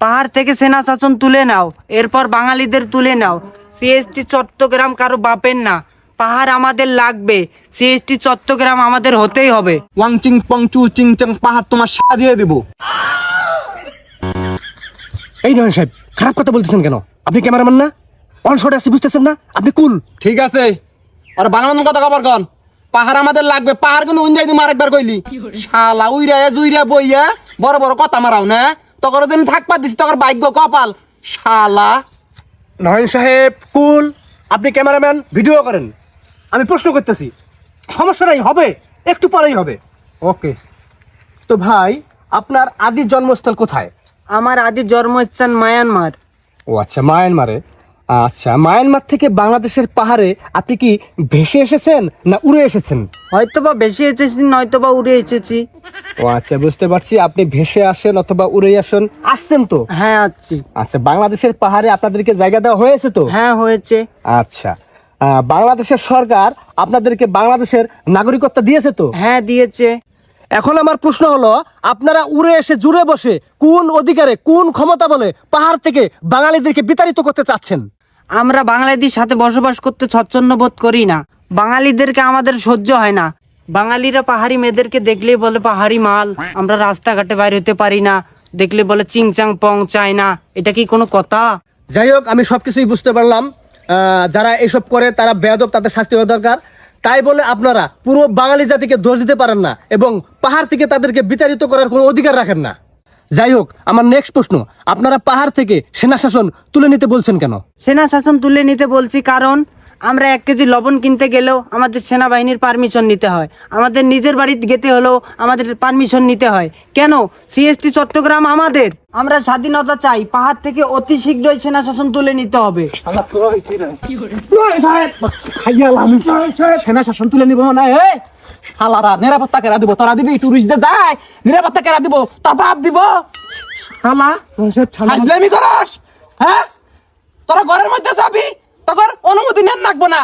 পাহাড় থেকে সেনা শাসন তুলে নাও এরপর বাঙালিদের তুলে নাও। সিএসটি চট্টগ্রাম কারও বাপের না পাহাড় আমাদের লাগবে। সিএসটি চট্টগ্রাম আমাদের হতেই হবে। ওয়াং চিং পং চু চিং চাং পাহাড় তোমার সা দিয়ে দেবো। এই নয়ন সাহেব খারাপ কথা বলতেছেন কেন? আপনি ক্যামেরাম্যান না? অন শট আসছে বুঝতেছেন না? আপনি কুল ঠিক আছে। আর বানামান কথা খবর কন? পাহাড় আমাদের লাগবে পাহাড় কিন্তু উঞ্জাই তুমি আরেকবার কইলি। শালা উইরা জুইরা বইয়া বড় বড় কথা মারাও না। তখন দিন থাকবা দিছি তখন ভাগ্য কপাল। শালা। নয়ন সাহেব কুল আপনি ক্যামেরাম্যান ভিডিও করেন। আমি প্রশ্ন করতেছি সমস্যা নাই হবে একটু পরেই হবে। ওকে। তো ভাই আপনার আদি জন্মস্থল কোথায়? আমার আদি জন্মস্থান মায়ানমার। ও আচ্ছা মায়ানমারে। আচ্ছা মায়ানমার থেকে বাংলাদেশের পাহাড়ে আপনি কি ভেসে এসেছেন না উড়ে এসেছেন? হয়তোবা বেশি এসেছি নয়তোবা উড়ে এসেছি। ও আচ্ছা বুঝতে পারছি আপনি ভেসে আসেন অথবা উড়ে আসেন আসছেন তো? হ্যাঁ আছি আচ্ছা বাংলাদেশের পাহাড়ে আপনাদেরকে জায়গা দেওয়া হয়েছে তো? হ্যাঁ হয়েছে। আচ্ছা বাংলাদেশের সরকার আপনাদেরকে বাংলাদেশের নাগরিকত্ব দিয়েছে তো? হ্যাঁ দিয়েছে। এখন আমার প্রশ্ন হলো আপনারা উড়ে এসে জুড়ে বসে কোন অধিকারে কোন ক্ষমতা বলে পাহাড় থেকে বাঙালিদেরকে বিতাড়িত করতে চাচ্ছেন? আমরা বাঙালিদের সাথে বসবাস করতে স্বচ্ছন্ন বোধ করি না। বাঙালিদেরকে আমাদের সহ্য হয় না। বাঙালিরা পাহাড়ি মেয়েদেরকে দেখলেই বলে, পাহাড়ি মাল, আমরা রাস্তাঘাটে বাইরে হতে পারি না। দেখলে বলে, চিংচাং, পং চায় না এটা কি কোনো কথা? যাই হোক, আমি সবকিছুই বুঝতে পারলাম। যারা এসব করে, তারা বেয়াদব, তাদের শাস্তি হওয়া দরকার। তাই বলে আপনারা পুরো বাঙালি জাতিকে দোষ দিতে পারেন না এবং পাহাড় থেকে তাদেরকে বিতাড়িত করার কোনো অধিকার রাখেন না। যাই হোক আমার নেক্সট প্রশ্ন। আপনারা পাহাড় থেকে সেনা শাসন তুলে নিতে বলছেন কেন? সেনা শাসন তুলে নিতে বলছি কারণ আমরা এক কেজি লবণ কিনতে গেলেও আমাদের সেনাবাহিনীর পারমিশন নিতে হয়। আমাদের নিজের বাড়িতে যেতে হলেও আমাদের পারমিশন নিতে হয়। কেন? সিএসটি চট্টগ্রাম আমাদের। আমরা স্বাধীনতা চাই পাহাড় থেকে অতি শীঘ্রই সেনা শাসন তুলে নিতে হবে। সেনা শাসন তুলে নিব না এ নিরাপত্তা কেরা দিব, তোরা দিবি? টুরিস্টদের যায়, নিরাপত্তা কেরা দিব তাতাপ দিব। হ্যাঁ? তোরা ঘরের মধ্যে যাবি অনুমতি নেন না।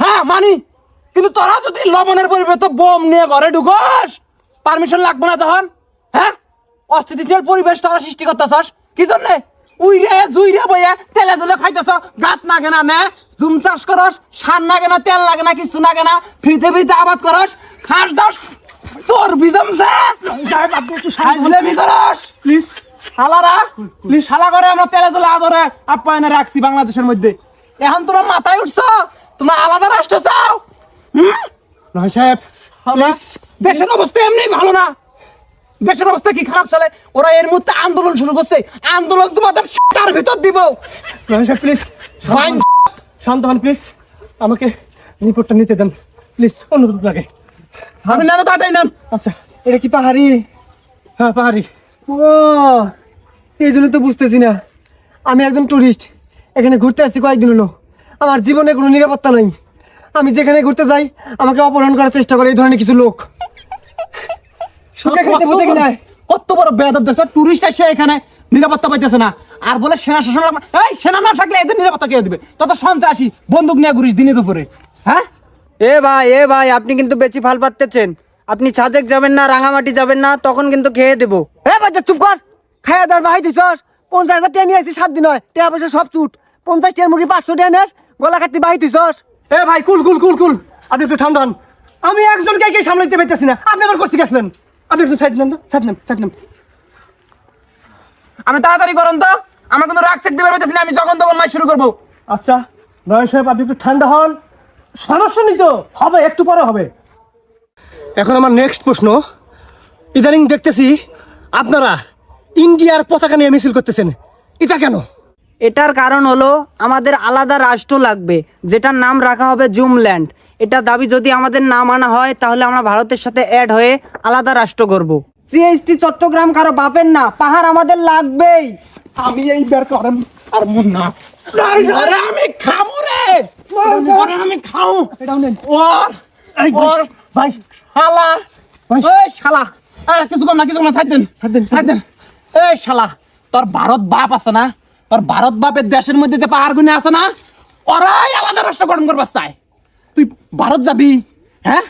হ্যাঁ মানি। কিন্তু তোরা যদি লবণের পরিবর্তে বোম নিয়ে ঘরে ঢুকস পারমিশন লাগবে না তখন হ্যাঁ? অস্থিতিশীল পরিবেশ তোরা সৃষ্টি করতেছস। কি জন্য? উইরে, জুইরে বইয়া তেলে জলে খাইতেছ, গাত না নে। জুম চাষ করস সার নাগে না তেল লাগে না কিছু লাগে না ফ্রিতে ফ্রিতে আবাদ করস খাস দাস তোর হাজলামি করস। প্লিজ। শালারা প্লিজ শালা করে আমরা তেলে জলে আদরে আপ্যায়নে রাখছি বাংলাদেশের মধ্যে। এখন তোমরা মাথায় উঠছো? তোমরা আলাদা রাষ্ট্র চাও? নয় সাহেব দেশের অবস্থা এমনি ভালো না। দেশের অবস্থা কি খারাপ চলে? ওরা এর মধ্যে আন্দোলন শুরু করছে। আন্দোলন তোমাদের তার ভিতর দিব। নয় সাহেব প্লিজ শান্ত হন প্লিজ আমাকে রিপোর্টটা নিতে দেন। প্লিজ অনুরোধ লাগে। আমি না তো তাড়াতাড়ি নেন। আচ্ছা। এটা কি পাহাড়ি? হ্যাঁ পাহাড়ি। ও এই জন্য তো বুঝতেছি না। আমি একজন টুরিস্ট এখানে ঘুরতে আসছি কয়েকদিন হলো। আমার জীবনে কোনো নিরাপত্তা নাই। আমি যেখানে ঘুরতে যাই আমাকে অপহরণ করার চেষ্টা করে এই ধরনের কিছু লোক। কত বড় বেদব দেশ টুরিস্ট আসে এখানে নিরাপত্তা পাইতেছে না। আর বলে সেনা শাসন এই সেনা না থাকলে এদের নিরাপত্তা কে দিবে? তত সন্ত্রাসী বন্দুক নিয়ে ঘুরিস দিনে দুপুরে হ্যাঁ? এ ভাই এ ভাই আপনি কিন্তু বেশি ফাল পাচ্তেছেন আপনি সাজেক যাবেন না রাঙামাটি যাবেন না তখন কিন্তু খেয়ে দেবো। এ বাচ্চা চুপ কর। খাইয়া দার ভাই দিছস পঞ্চাশ হাজার আসি সাত দিন হয়। টিয়া পয়সা সব চুট। পঞ্চাশ টিয়ার মুরগি পাঁচশো টিয়া নেস গলা কাটতে বাহি দিছস এ ভাই কুল কুল কুল কুল। আপনি একটু ঠান্ডা হন। আমি একজনকে কে সামলাইতে পারতেছি না। আপনি আবার করতে গেছিলেন আপনি একটু সাইড নেন সাইড নেন সাইড নেন। আমি তাড়াতাড়ি করুন তো। আমার কোনো রাগ চেক পারতেছি না আমি যখন তখন মাই শুরু করব। আচ্ছা নয় সাহেব আপনি একটু ঠান্ডা হন। সমস্যা নেই তো হবে একটু পরে হবে। এখন আমার নেক্সট প্রশ্ন। ইদানিং দেখতেছি আপনারা ইন্ডিয়ার পতাকা নিয়ে মিছিল করতেছেন। এটা কেন? এটার কারণ হলো আমাদের আলাদা রাষ্ট্র লাগবে যেটার নাম রাখা হবে জুমল্যান্ড। এটা দাবি যদি আমাদের না মানা হয় তাহলে আমরা ভারতের সাথে অ্যাড হয়ে আলাদা রাষ্ট্র করব সিএসটি চট্টগ্রাম কারও বাপের না পাহাড় আমাদের লাগবেই। আমি করেন আর মন না। আমি খামু রে। আমি খাও ওর ওর ভাই। শালা। এই শালা। কিছু কম না কিছু কম না সাইড দেন। সাইড দেন সাইড দেন। এই শালা তোর ভারত বাপ আছে না? তোর ভারত বাপের দেশের মধ্যে যে পাহাড় গুনে আছে না? ওরাই আলাদা রাষ্ট্র গঠন করবার চায়। তুই ভারত যাবি হ্যাঁ?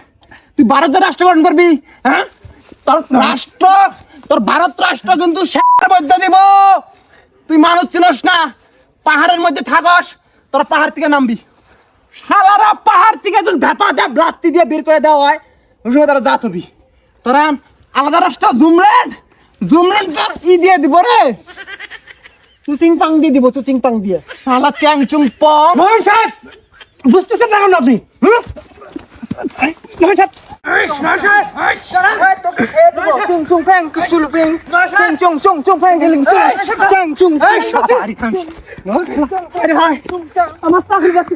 তুই ভারত যা রাষ্ট্র গঠন করবি হ্যাঁ? তোর রাষ্ট্র তোর ভারত রাষ্ট্র কিন্তু দিব। তুই মানুষ চিনস না, পাহাড়ের মধ্যে থাকস, তোরা পাহাড় থেকে নামবি। শালারা পাহাড় থেকে যদি ধাপা দেপ লাত্তি দিয়ে বের করে দেওয়া হয়, ওই সময় তারা যা হবি। তোরা আলাদা রাষ্ট্র জুমলেন জুমলেন তোর ই দিয়ে দিব রে। চুচিং পাং দিয়ে দিব চুচিং পাং দিয়ে। শালা চ্যাং চুং পং বুঝতেছেন না আপনি? হুম? আমার চাকরি বাকরি